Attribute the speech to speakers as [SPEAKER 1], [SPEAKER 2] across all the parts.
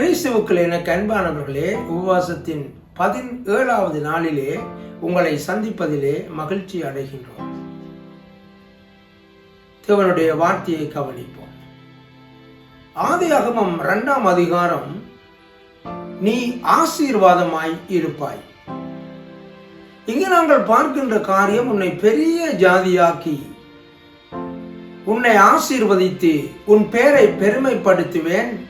[SPEAKER 1] கிறிஸ்துவுக்கள் எனக்கு அன்பானவர்களே உபவாசத்தின் பதினேழாவது நாளிலே உங்களை சந்திப்பதிலே மகிழ்ச்சி அடைகின்றோம். தேவனுடைய வார்த்தையை கவனிப்போம். ஆதியாகமம் இரண்டாம் அதிகாரம் நீ ஆசீர்வாதமாய் இருப்பாய். இங்கு நாங்கள் பார்க்கின்ற காரியம் உன்னை பெரிய ஜாதியாக்கி உன்னை ஆசீர்வதித்து உன் பெயரை பெருமைப்படுத்துவேன்.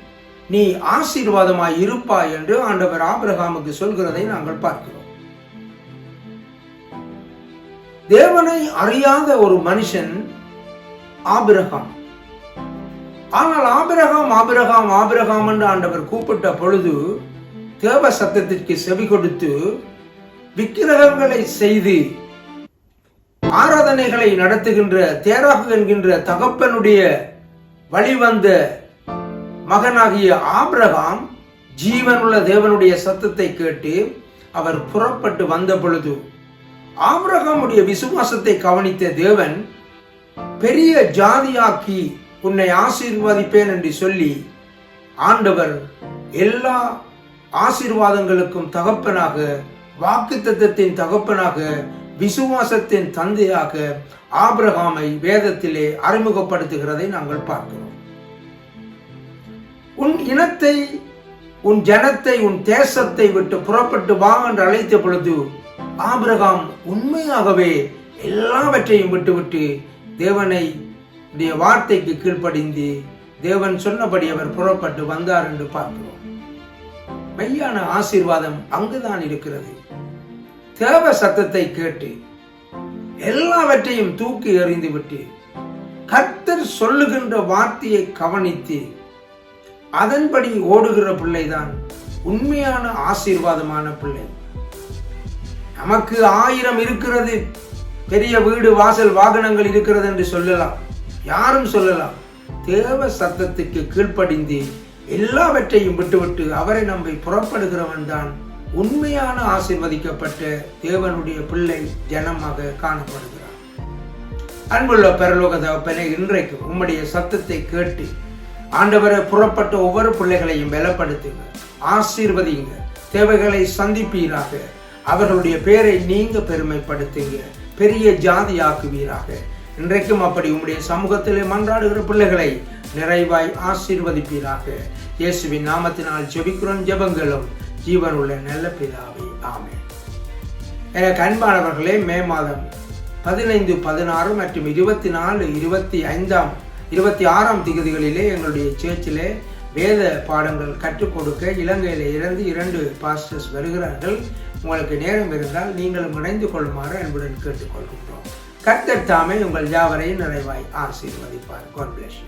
[SPEAKER 1] நீ ஆசீர்வாதமாய் இருப்பாய் என்று ஆண்டவர் ஆபிரகாமுக்கு சொல்கிறதை நாங்கள் பார்க்கிறோம். தேவனை அறியாத ஒரு மனுஷன் ஆபிரகாம். ஆனால் ஆபிரகாம் ஆபிரகாம் ஆபிரகாம் என்று ஆண்டவர் கூப்பிட்ட பொழுது தேவ சத்தத்திற்கு செவி கொடுத்து விக்கிரகங்களை செய்து ஆராதனைகளை நடத்துகின்ற தேராகு என்கின்ற தகப்பனுடைய வழிவந்த மகனாகிய ஆப்ரகாம் ஜீவனுள்ள தேவனுடைய சத்தத்தை கேட்டு அவர் புறப்பட்டு வந்த பொழுது ஆப்ரகாமுடைய விசுவாசத்தை கவனித்த தேவன் பெரிய ஜாதியாக்கி உன்னை ஆசீர்வதிப்பேன் என்று சொல்லி ஆண்டவர் எல்லா ஆசீர்வாதங்களுக்கும் தகப்பனாக வாக்கு தத்தத்தின் தகப்பனாக விசுவாசத்தின் தந்தையாக ஆபிரகாமை வேதத்திலே அறிமுகப்படுத்துகிறதை நாங்கள் பார்க்கிறோம். உன் இனத்தை உன் ஜனத்தை உன் தேசத்தை விட்டு புறப்பட்டு வா என்று அழைத்த பொழுது ஆபிரகாம் உண்மையாகவே எல்லாவற்றையும் விட்டுவிட்டு தேவனை உடைய வார்த்தைக்கு கீழ்ப்படிந்து தேவன் சொன்னபடி அவர் புறப்பட்டு வந்தார் என்று பார்க்கிறோம். மெய்யான ஆசீர்வாதம் அங்குதான் இருக்கிறது. தேவ சத்தத்தை கேட்டு எல்லாவற்றையும் தூக்கி எறிந்து விட்டு கர்த்தர் சொல்லுகின்ற வார்த்தையை கவனித்து அதன்படி ஓடுகிற பிள்ளைதான் உண்மையான ஆசீர்வாதமான பிள்ளை. நமக்கு ஆயிரம் இருக்கிறது. பெரிய வீடு வாசல் வாகனங்கள் இருக்கிறது என்று சொல்லலாம். யாரும் சொல்லலாம். தேவ சத்தத்துக்கு கீழ்ப்படிந்து எல்லாவற்றையும் விட்டுவிட்டு அவரை நம்பி புறப்படுகிறவன் தான் உண்மையான ஆசிர்வதிக்கப்பட்ட தேவனுடைய பிள்ளை ஜனமாக காணப்படுகிறார் அன்புள்ள பரலோக தகப்பனே இன்றைக்கு உம்முடைய சத்தத்தை கேட்டு ஆண்டவரை புறப்பட்ட ஒவ்வொரு பிள்ளைகளையும் பலப்படுத்துங்க. ஆசீர்வதிங்க. தேவைகளை சந்திப்பீராக. அவர்களுடைய பேரை நீங்க பெருமைப்படுத்துங்க. பெரிய ஜாதி ஆக்குவீராக இன்றைக்கும் அப்படி உங்களுடைய சமூகத்திலே மன்றாடுகிற பிள்ளைகளை நிறைவாய் ஆசீர்வதிப்பீராக. இயேசுவின் நாமத்தினால் ஜெபிக்கிறோம் ஜெபங்களும். ஜீவனுள்ள நல்ல பிதாவை ஆமே எனக்கு அன்பானவர்களே மே மாதம் பதினைந்து பதினாறு மற்றும் இருபத்தி நாலு இருபத்தி ஐந்தாம் இருபத்தி ஆறாம் திகதிகளிலே எங்களுடைய சேர்ச்சிலே வேத பாடங்கள் கற்றுக் கொடுக்க இலங்கையில் இருந்து இரண்டு பாஸ்டர்ஸ் வருகிறார்கள். உங்களுக்கு நேரம் இருந்தால் நீங்களும் இணைந்து கொள்ளுமாறு அன்புடன் கேட்டுக்கொள்கின்றோம். கர்த்தர் தாமே உங்கள் யாவரையும் நிறைவாய் ஆசீர்வதிப்பார். God bless.